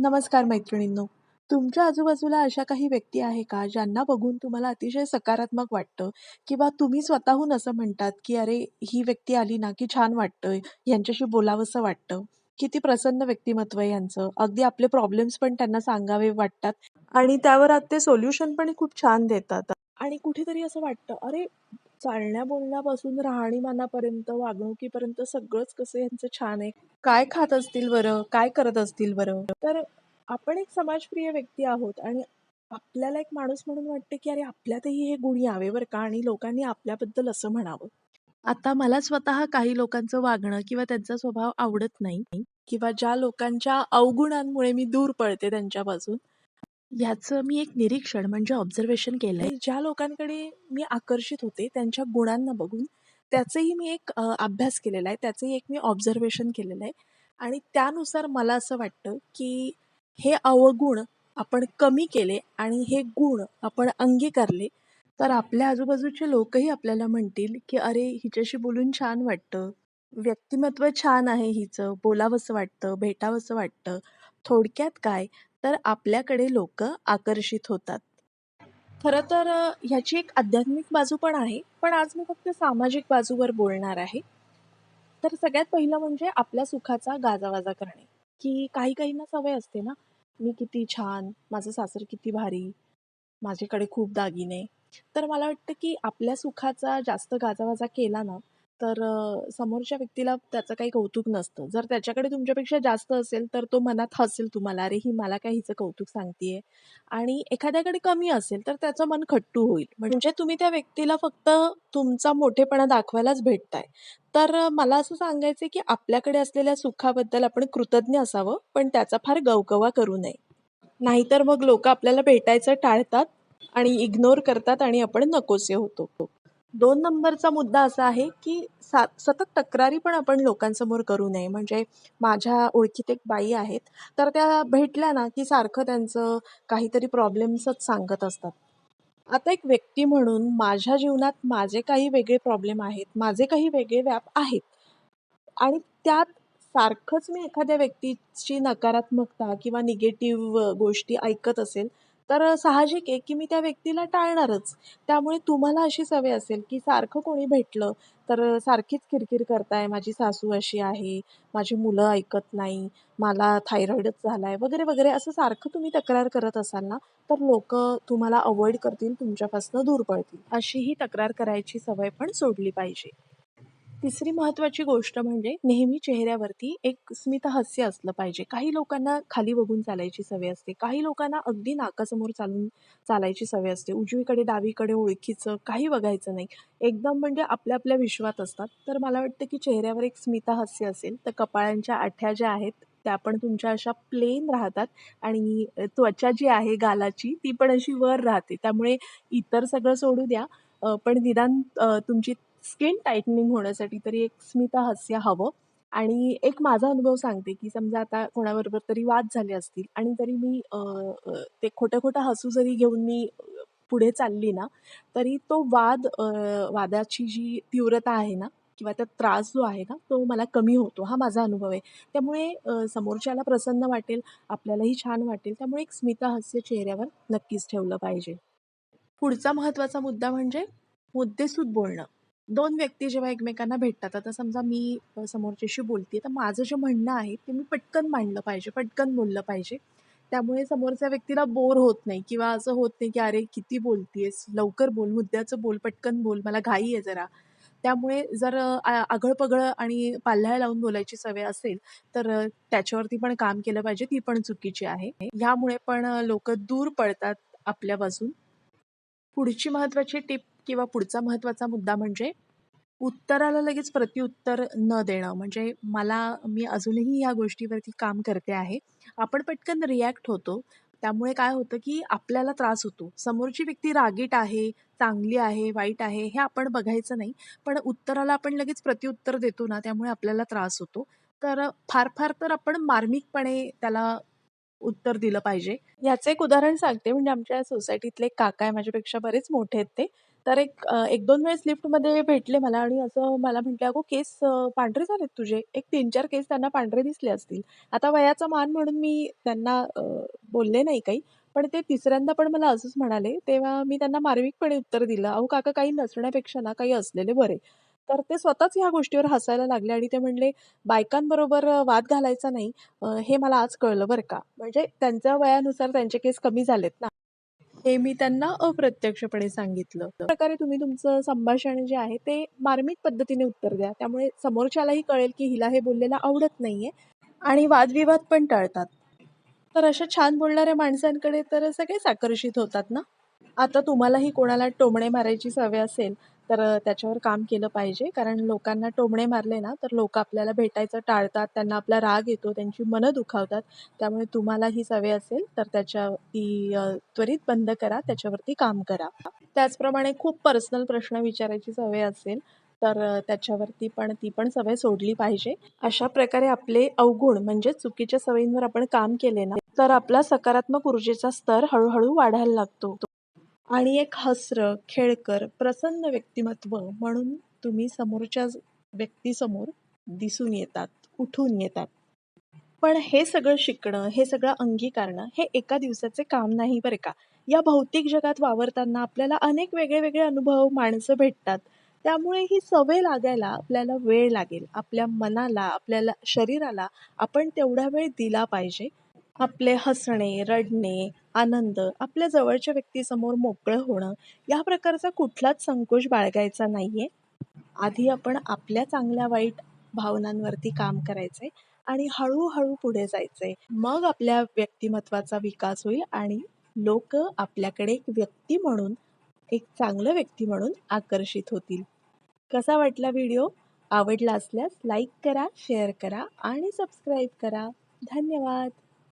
नमस्कार मैत्रिणींनो. तुमच्या आजूबाजूला अशा काही व्यक्ती आहे का, ज्यांना बघून तुम्हाला अतिशय सकारात्मक वाटतं किंवा तुम्ही स्वतःहून असं म्हणतात, की "अरे, ही व्यक्ती आली ना, की छान वाटतं, यांच्याशी बोलावंसं वाटतं." किती प्रसन्न व्यक्तिमत्व आहे यांचं. अगदी आपले प्रॉब्लेम्स पण त्यांना सांगावे वाटतात आणि त्यावर ते सोल्युशन पण खूप छान देतात. आणि कुठेतरी असं वाटतं, अरे, चालण्या-बोलण्यापासून राहणीमानापर्यंत, वागणुकीपर्यंत सगळंच कसं यांचं छान आहे. काय खात असतील बरं? काय करत असतील बरं? तर आपण एक समाजप्रिय व्यक्ती आहोत आणि आपल्याला एक माणूस म्हणून वाटते, की अरे आपल्यातही हे गुण यावे बरं का आणि लोकांनी आपल्याबद्दल असं म्हणावं. आता मला स्वतः काही लोकांचं वागणं किंवा त्यांचा स्वभाव आवडत नाही किंवा ज्या लोकांच्या अवगुणांमुळे मी दूर पळते त्यांच्यापासून, ह्याचं मी एक निरीक्षण म्हणजे ऑब्झर्वेशन केलंय. ज्या लोकांकडे मी आकर्षित होते त्यांच्या गुणांना बघून त्याचंही मी एक अ, अभ्यास केलेला आहे. त्याचंही एक मी ऑब्झर्वेशन केलेलं आहे आणि त्यानुसार मला असं वाटतं, की हे अवगुण आपण कमी केले आणि हे गुण आपण अंगीकारले, तर आपल्या आजूबाजूचे लोकही आपल्याला म्हणतील, की "अरे, हिच्याशी बोलून छान वाटतं. व्यक्तिमत्व छान आहे हिचं. बोलावसं वाटतं, भेटावसं वाटतं." थोडक्यात काय, तर आपल्याकडे लोक आकर्षित होतात. खरं तर ह्याची एक आध्यात्मिक बाजू पण आहे. पण आज मी फक्त सामाजिक बाजूवर बोलणार आहे. तर सगळ्यात पहिलं म्हणजे आपल्या सुखाचा गाजावाजा करणे, की काही काहींना सवय असते ना, मी किती छान, माझं सासर किती भारी, माझ्याकडे खूप दागिने. तर मला वाटतं, की आपल्या सुखाचा जास्त गाजावाजा केला ना, तर समोरच्या व्यक्तीला त्याचं काही कौतुक नसतं. जर त्याच्याकडे तुमच्यापेक्षा जास्त असेल, तर तो मनात हसेल तुम्हाला, "अरे, ही मला काय हिचं कौतुक सांगतीये." आणि एखाद्याकडे कमी असेल, तर त्याचं मन खट्टू होईल. म्हणजे तुम्ही त्या व्यक्तीला फक्त तुमचा मोठेपणा दाखवायलाच भेटताय. तर मला असं सांगायचंय, की आपल्याकडे असलेल्या सुखाबद्दल आपण कृतज्ञ असावं, पण त्याचा फार गवगवा करू नये. नाहीतर मग लोकं आपल्याला भेटायचं टाळतात आणि इग्नोर करतात आणि आपण नकोसे होतो. दोन नंबरचा मुद्दा असा आहे, की सा सतत तक्रारी पण आपण लोकांसमोर करू नये. म्हणजे माझ्या ओळखीत एक बाई आहेत, तर त्या भेटल्या ना, की सारखं त्यांचं काहीतरी प्रॉब्लेम्सच सांगत असतात. आता एक व्यक्ती म्हणून माझ्या जीवनात माझे काही वेगळे प्रॉब्लेम आहेत, माझे काही वेगळे व्याप आहेत आणि त्यात सारखंच मी एखाद्या व्यक्तीची नकारात्मकता किंवा निगेटिव्ह गोष्टी ऐकत असेल, तर साहजिक आहे, की मी त्या व्यक्तीला टाळणारच. त्यामुळे तुम्हाला अशी सवय असेल, की सारखं कोणी भेटलं, तर सारखीच किरकिर करताय, माझी सासू अशी आहे, माझी मुलं ऐकत नाही, मला थायरॉइडच झालाय वगैरे, वगैरे असं सारखं तुम्ही तक्रार करत असाल ना, तर लोकं तुम्हाला अवॉइड करतील, तुमच्यापासून दूर पळतील. अशी ही तक्रार करायची सवय पण सोडली पाहिजे. तिसरी महत्त्वाची गोष्ट म्हणजे नेहमी चेहऱ्यावरती एक स्मितहास्य असलं पाहिजे. काही लोकांना खाली बघून चालायची सवय असते. काही लोकांना अगदी नाकासमोर चालून चालायची सवय असते. उजवीकडे, डावीकडे, ओळखीचं काही बघायचं नाही. एकदम म्हणजे आपल्या आपल्या विश्वात असतात. तर मला वाटतं की चेहऱ्यावर एक स्मितहास्य असेल, तर कपाळांच्या आठ्या ज्या आहेत, त्या पण तुमच्या अशा प्लेन राहतात आणि त्वचा जी आहे गालाची, ती पण अशी वर राहते. त्यामुळे इतर सगळं सोडू द्या, पण निदान तुमची स्किन टाईटनिंग होण्यासाठी तरी एक स्मितहास्य हवं. आणि एक माझा अनुभव सांगते, की समजा आता कोणाबरोबर तरी वाद झाले असतील आणि तरी मी ते खोटं-खोटं हसू जरी घेऊन मी पुढे चालली ना, तरी तो वाद वादाची जी तीव्रता आहे ना किंवा त्यात त्रास जो आहे ना, तो मला कमी होतो. हा माझा अनुभव आहे. त्यामुळे समोरच्याला प्रसन्न वाटेल, आपल्यालाही छान वाटेल. त्यामुळे एक स्मितहास्य चेहऱ्यावर नक्कीच ठेवलं पाहिजे. पुढचा महत्त्वाचा मुद्दा म्हणजे मुद्देसूद बोलणं. दोन व्यक्ती जेव्हा एकमेकांना भेटतात, आता समजा मी समोरच्याशी बोलतेय, तर माझं जे म्हणणं आहे ते मी पटकन मांडलं पाहिजे, पटकन बोललं पाहिजे. त्यामुळे समोरच्या व्यक्तीला बोर होत नाही किंवा असं होत नाही, की "अरे, किती बोलतीयेस? लवकर बोल, मुद्द्याचं बोल, पटकन बोल, मला घाई आहे जरा." त्यामुळे जर आगळपगळ आगळ-पगळ आणि पाल्ह्या लावून बोलायची सवय असेल, तर त्याच्यावरती पण काम केलं पाहिजे. ती पण चुकीची आहे. ह्यामुळे पण लोक दूर पळतात आपल्यापासून. पुढची महत्त्वाची टिप किंवा पुढचा महत्त्वाचा मुद्दा म्हणजे उत्तराला लगेच प्रत्युत्तर न देणं. म्हणजे मला मी अजूनही या गोष्टीवरती काम करते आहे. आपण पटकन रिॲक्ट होतो. त्यामुळे काय होतं, की आपल्याला त्रास होतो. समोरची व्यक्ती रागीट आहे, चांगली आहे, वाईट आहे हे आपण बघायचं नाही. पण उत्तराला आपण लगेच प्रत्युत्तर देतो ना, त्यामुळे आपल्याला त्रास होतो. तर फार-फार तर आपण मार्मिकपणे त्याला उत्तर दिलं पाहिजे. याचं एक उदाहरण सांगते. म्हणजे आमच्या सोसायटीतले एक काका आहे माझ्यापेक्षा बरेच मोठे आहेत ते. तर एक एक दोन वेळेस लिफ्टमध्ये भेटले मला आणि असं मला म्हटलं अगो केस पांढरे झालेत तुझे. एक तीन चार केस त्यांना पांढरे दिसले असतील. आता वयाचा मान म्हणून मी त्यांना बोलले नाही काही. पण ते तिसऱ्यांदा पण मला असंच म्हणाले. तेव्हा मी त्यांना मार्मिकपणे उत्तर दिलं. अहो काका काही नसण्यापेक्षा ना काही असलेले बरे. तर ते स्वतःच ह्या गोष्टीवर हसायला लागले आणि ते म्हणले बायकांबरोबर वाद घालायचा नाही अ, हे मला आज कळलं बरं का. म्हणजे त्यांच्या वयानुसार त्यांचे केस कमी झालेत ना. हे मी त्यांना अप्रत्यक्षपणे सांगितलं. प्रकारे तुम्ही तुमचं संभाषण जे आहे ते मार्मिक पद्धतीने उत्तर द्या. त्यामुळे समोरच्यालाही कळेल की हिला हे बोललेलं आवडत नाहीये आणि वादविवाद पण टाळतात. तर अशा छान बोलणाऱ्या माणसांकडे तर सगळेच आकर्षित होतात ना. आता तुम्हालाही कोणाला टोमणे मारायची सवय असेल तर त्याच्यावर काम केलं पाहिजे. कारण लोकांना टोमणे मारले ना तर लोक आपल्याला भेटायचं टाळतात त्यांना आपला राग येतो त्यांची मनं दुखावतात. त्यामुळे तुम्हाला ही सवय असेल तर त्याच्या ती त्वरित बंद करा त्याच्यावरती काम करा. त्याचप्रमाणे खूप पर्सनल प्रश्न विचारायची सवय असेल तर त्याच्यावरती पण ती पण सवय सोडली पाहिजे. अशा प्रकारे आपले अवगुण म्हणजे चुकीच्या सवयींवर आपण काम केले ना तर आपला सकारात्मक ऊर्जेचा स्तर हळूहळू वाढायला लागतो. आणि एक हसरं खेळकर प्रसन्न व्यक्तिमत्व म्हणून तुम्ही समोरच्या व्यक्तीसमोर दिसून येतात उठून येतात. पण हे सगळं शिकणं हे सगळं अंगीकारणं हे एका दिवसाचे काम नाही बरं का? या भौतिक जगात वावरताना आपल्याला अनेक वेगळे वेगळे अनुभव माणसं भेटतात. त्यामुळे ही सवय लागायला आपल्याला वेळ लागेल. आपल्या मनाला आपल्याला शरीराला आपण तेवढा वेळ दिला पाहिजे. आपले हसणे रडणे आनंद आपल्या जवळच्या व्यक्तीसमोर मोकळं होणं या प्रकारचा कुठलाच संकोच बाळगायचा नाही आहे आधी आपण आपल्या चांगल्या वाईट भावनांवरती काम करायचंय आणि हळूहळू पुढे जायचंय मग आपल्या व्यक्तिमत्वाचा विकास होईल आणि लोक आपल्याकडे एक व्यक्ती म्हणून एक चांगलं व्यक्ती म्हणून आकर्षित होतील. कसा वाटला व्हिडिओ? आवडला असल्यास लाईक करा शेअर करा आणि सबस्क्राईब करा. धन्यवाद!